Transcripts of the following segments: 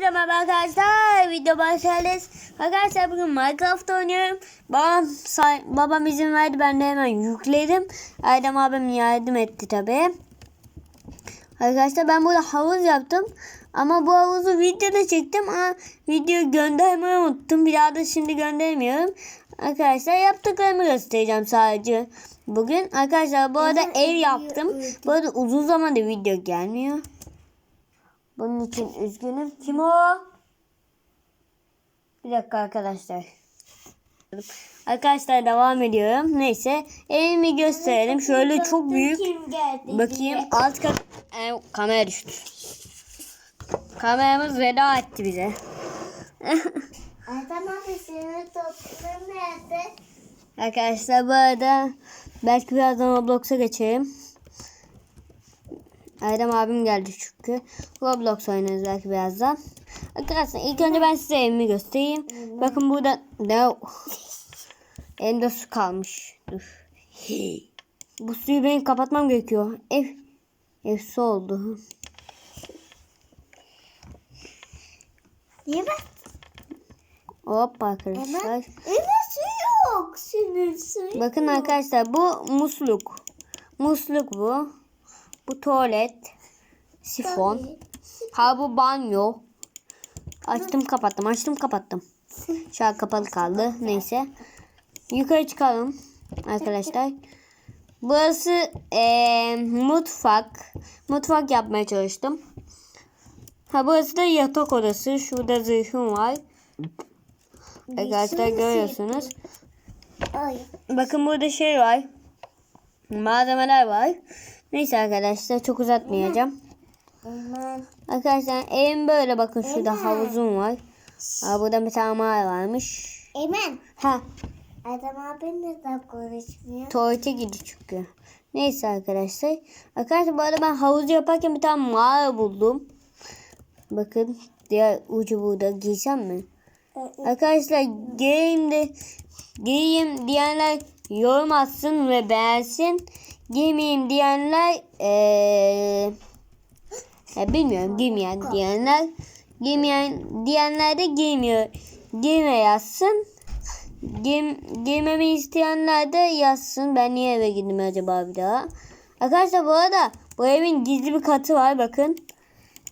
Merhaba arkadaşlar, video başlayacağız. Arkadaşlar bugün Minecraft oynuyorum. Babam, babam izin verdi, ben de hemen yükledim. Erdem abim yardım etti tabi. Arkadaşlar ben burada havuz yaptım. Ama bu havuzu videoda çektim ama video göndermeyi unuttum. Bir daha da şimdi göndermiyorum. Arkadaşlar yaptıklarımı göstereceğim sadece. Bugün arkadaşlar bu arada ev yaptım. Bu arada uzun zamandır video gelmiyor. Bunun için üzgünüm. Kim o? Bir dakika arkadaşlar. Arkadaşlar devam ediyorum. Neyse evimi gösterelim. Şöyle çok büyük. Bakayım alt kat. Ee, kamera düştü. Kameramız veda etti bize. Arkadaşlar bu arada belki birazdan Roblox'a geçerim. Erdem abim geldi çünkü. Roblox oynarız belki birazdan. Arkadaşlar ilk önce ben size evimi göstereyim. Bakın burada ne Elimde su kalmış. Dur. Bu suyu benim kapatmam gerekiyor. Ev ev su oldu. Niye ben? Hop arkadaşlar. Evde su yok. Suyu Bakın arkadaşlar bu musluk. Musluk bu. Bu tuvalet. Sifon. Ha bu banyo. Açtım kapattım açtım kapattım. Şu an kapalı kaldı. Neyse. Yukarı çıkalım arkadaşlar. Burası eee, mutfak. Mutfak yapmaya çalıştım. Ha burası da yatak odası. Şurada zırhım var. Arkadaşlar görüyorsunuz. Bakın burada şey var. Malzemeler var. Neyse arkadaşlar çok uzatmayacağım. Arkadaşlar evim böyle bakın şurada havuzum var. Aa, burada bir tane mağara varmış. Eymen. Ha Adam abi neden konuşmuyor? tuvalete gidiyor çünkü. Neyse arkadaşlar. Arkadaşlar bu arada ben havuzu yaparken bir tane mağara buldum. Bakın diğer ucu burada giysem mi? Arkadaşlar giyeyim de giyeyim diyenler yorum atsın ve beğensin. Giymeyeyim diyenler eee ya bilmiyorum giymeyen diyenler giymeyen diyenler de giymiyor. Giyme yazsın. Giy, giymemi isteyenler de yazsın. Ben niye eve gittim acaba bir daha? Arkadaşlar bu arada bu evin gizli bir katı var bakın.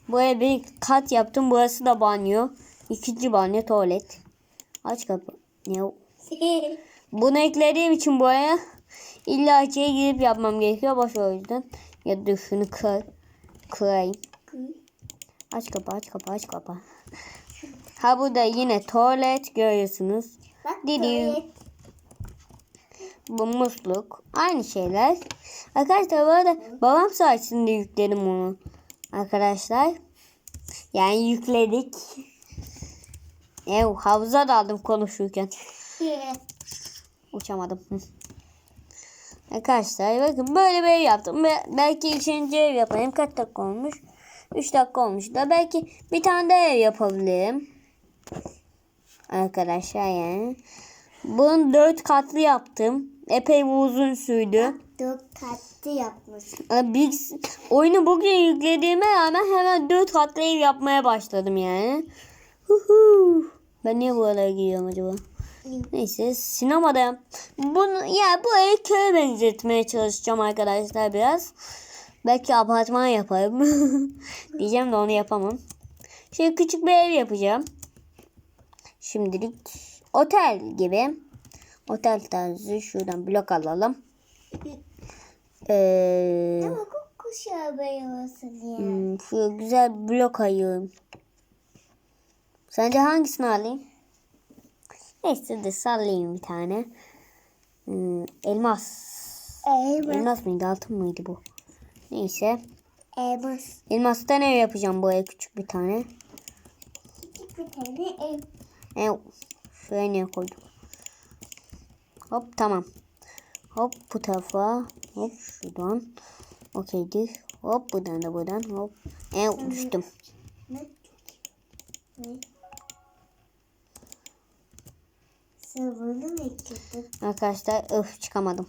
Bu eve bir kat yaptım. Burası da banyo. İkinci banyo tuvalet. Aç kapı. Ne? Bunu eklediğim için buraya illa içeri girip yapmam gerekiyor. Boş o yüzden. Ya dur şunu kır. Kırayım. Aç kapı aç kapı aç kapı. Ha burada yine tuvalet görüyorsunuz. Bak Didi. tuvalet. Bu musluk. Aynı şeyler. Arkadaşlar bu arada babam sayesinde yükledim onu. Arkadaşlar. Yani yükledik. Ev havuza daldım konuşurken. Uçamadım. Arkadaşlar bakın böyle bir ev yaptım. Be- Belki ikinci ev yapayım. Kaç dakika olmuş? 3 dakika olmuş da belki bir tane daha ev yapabilirim. Arkadaşlar yani. Bunu dört katlı yaptım. Epey uzun sürdü. Dört katlı yapmış. Oyunu bugün yüklediğime rağmen hemen dört katlı ev yapmaya başladım yani. Huhu. Ben niye buralara gidiyorum acaba? Neyse sinemada bunu ya bu evi köye benzetmeye çalışacağım arkadaşlar biraz. Belki apartman yaparım. Diyeceğim de onu yapamam. Şimdi küçük bir ev yapacağım. Şimdilik otel gibi. Otel tarzı şuradan blok alalım. Ee, Ama kuşağı olsun ya. hmm, şu güzel blok ayırayım. Sence hangisini alayım? Neyse de sallayayım bir tane. Hmm, elmas. Elmas. Elmas mıydı altın mıydı bu? Neyse. Elmas. Elmastan ev yapacağım buraya küçük bir tane. Küçük bir tane ev. Ev. Şuraya niye koydum? Hop tamam. Hop bu tarafa. Hop şuradan. Okeydir. Hop buradan da buradan. Hop. Ev düştüm. Ne? Ne? Sen bunu mu ekledin? Arkadaşlar öf çıkamadım.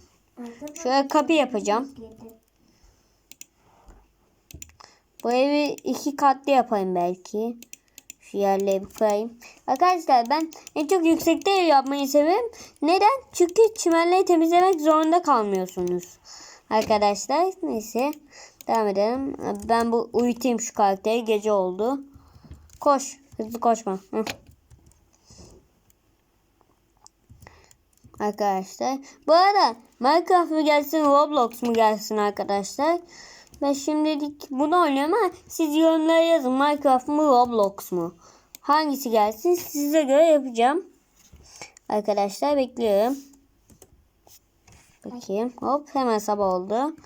Şöyle kapı yapacağım. Bu evi iki katlı yapayım belki. Şu yerleri bir koyayım. Arkadaşlar ben en çok yüksekte ev yapmayı seviyorum. Neden? Çünkü çimenleri temizlemek zorunda kalmıyorsunuz. Arkadaşlar neyse. Devam edelim. Ben bu uyutayım şu karakteri. Gece oldu. Koş. Hızlı koşma. Hı. Arkadaşlar. Bu arada Minecraft mı gelsin Roblox mu gelsin arkadaşlar. Ben şimdilik bunu oynuyorum ama siz yorumlara yazın Minecraft mı Roblox mu? Hangisi gelsin size göre yapacağım. Arkadaşlar bekliyorum. Bakayım. Hop hemen sabah oldu.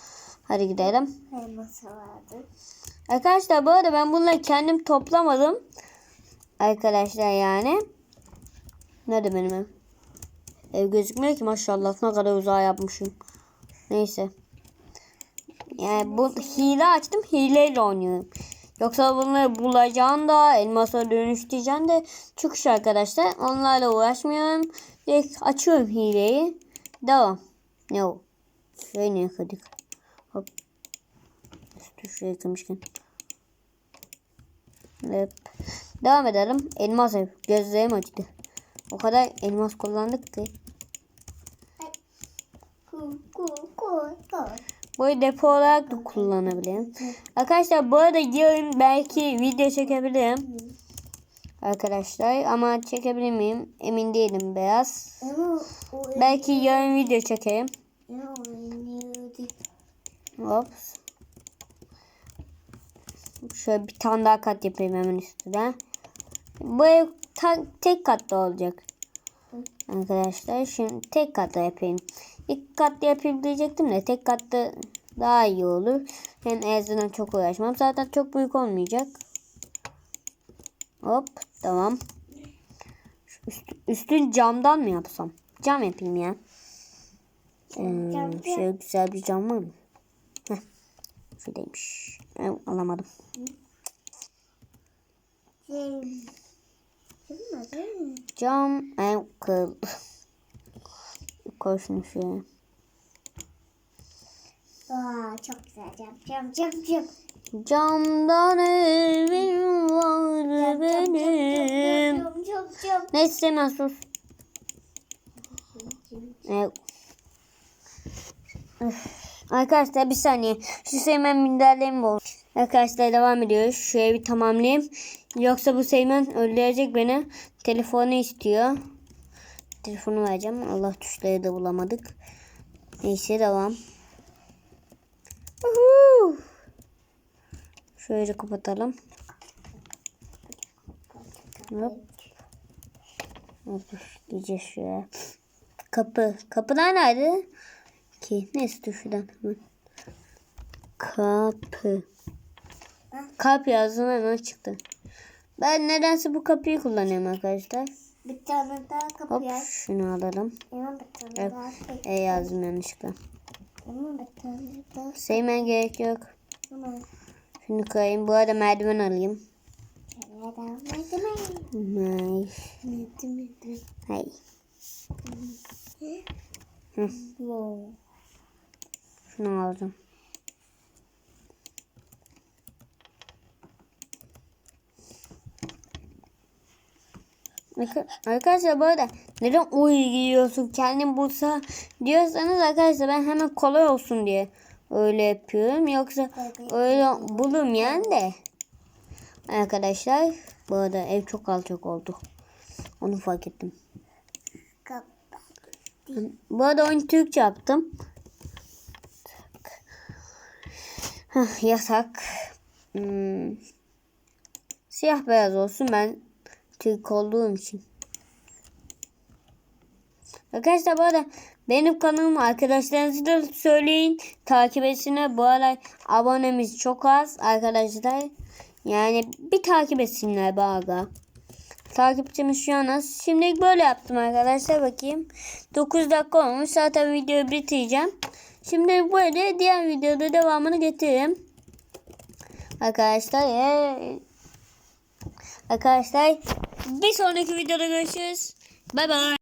Hadi gidelim. Elması vardı. Arkadaşlar bu arada ben bunları kendim toplamadım. Arkadaşlar yani. Nerede benim ev? Gözükmüyor ki maşallah ne kadar uzağa yapmışım. Neyse. Yani bu hile açtım hileyle oynuyorum. Yoksa bunları bulacağım da elmasa dönüştüreceğim de çok iş arkadaşlar. Onlarla uğraşmıyorum. Direkt açıyorum hileyi. Devam. Ne o? Şöyle ne yıkadık? Hop. Şuraya yıkamışken. Evet. Devam edelim. Elmas ev. Gözlerim acıdı. O kadar elmas kullandık ki. Böyle depo olarak da kullanabilirim. Arkadaşlar bu arada yarın belki video çekebilirim. Arkadaşlar ama çekebilir miyim? Emin değilim biraz. Belki yarın video oynuyordu? Hop. Şöyle bir tane daha kat yapayım hemen üstüne. Bu ev tek katlı olacak. Arkadaşlar şimdi tek katlı yapayım. İlk katlı yapayım diyecektim de tek katlı daha iyi olur. Hem en azından çok uğraşmam. Zaten çok büyük olmayacak. Hop tamam. Üst- üstün camdan mı yapsam? Cam yapayım ya. Hmm, cam. şöyle güzel bir cam var mı? Heh. Şuradaymış. Alamadım. Şey. Cam kıl. Koy şunu şuraya. Aa, çok güzel. Cam cam cam cam. Camdan evim var benim. Cam cam cam. Neyse hemen sus. Evet. Arkadaşlar bir saniye. Şu Seymen minderlerimi bol. Arkadaşlar devam ediyoruz. Şu evi tamamlayayım. Yoksa bu Seymen öldürecek beni. Telefonu istiyor. Telefonu vereceğim. Allah tuşları da bulamadık. Neyse devam. Uhu. Şöyle kapatalım. Hop. Gideceğiz şuraya. Kapı. Kapılar nerede? Ki neyse dur şuradan. Kapı. Kapı yazdım hemen çıktı. Ben nedense bu kapıyı kullanıyorum arkadaşlar. Bir tane daha kapı Hop yaz. şunu alalım. Hemen bir tane Evet. daha kapı. E yazdım yanlışlıkla. Hemen bir tane daha. Sevmen gerek yok. Hemen. Şunu koyayım. Bu arada merdiven alayım. May. Edelim, edelim. Hay. Wow. Şunu aldım. Arkadaşlar bu arada neden oy kendin bulsa diyorsanız arkadaşlar ben hemen kolay olsun diye öyle yapıyorum. Yoksa öyle bulurum yani de. Arkadaşlar bu arada ev çok alçak oldu. Onu fark ettim. Bu arada oyunu Türkçe yaptım. Hah, yasak. Hmm. Siyah beyaz olsun ben Türk olduğum için. Arkadaşlar bu arada benim kanalımı arkadaşlarınızı da söyleyin. Takip etsinler. Bu aralar abonemiz çok az arkadaşlar. Yani bir takip etsinler baga. Takipçimiz şu an az. Şimdilik böyle yaptım arkadaşlar. Bakayım. 9 dakika olmuş. Zaten videoyu bitireceğim. Şimdi böyle diğer videoda devamını getiririm. Arkadaşlar eee, Arkadaşlar bir sonraki videoda görüşürüz. Bay bay.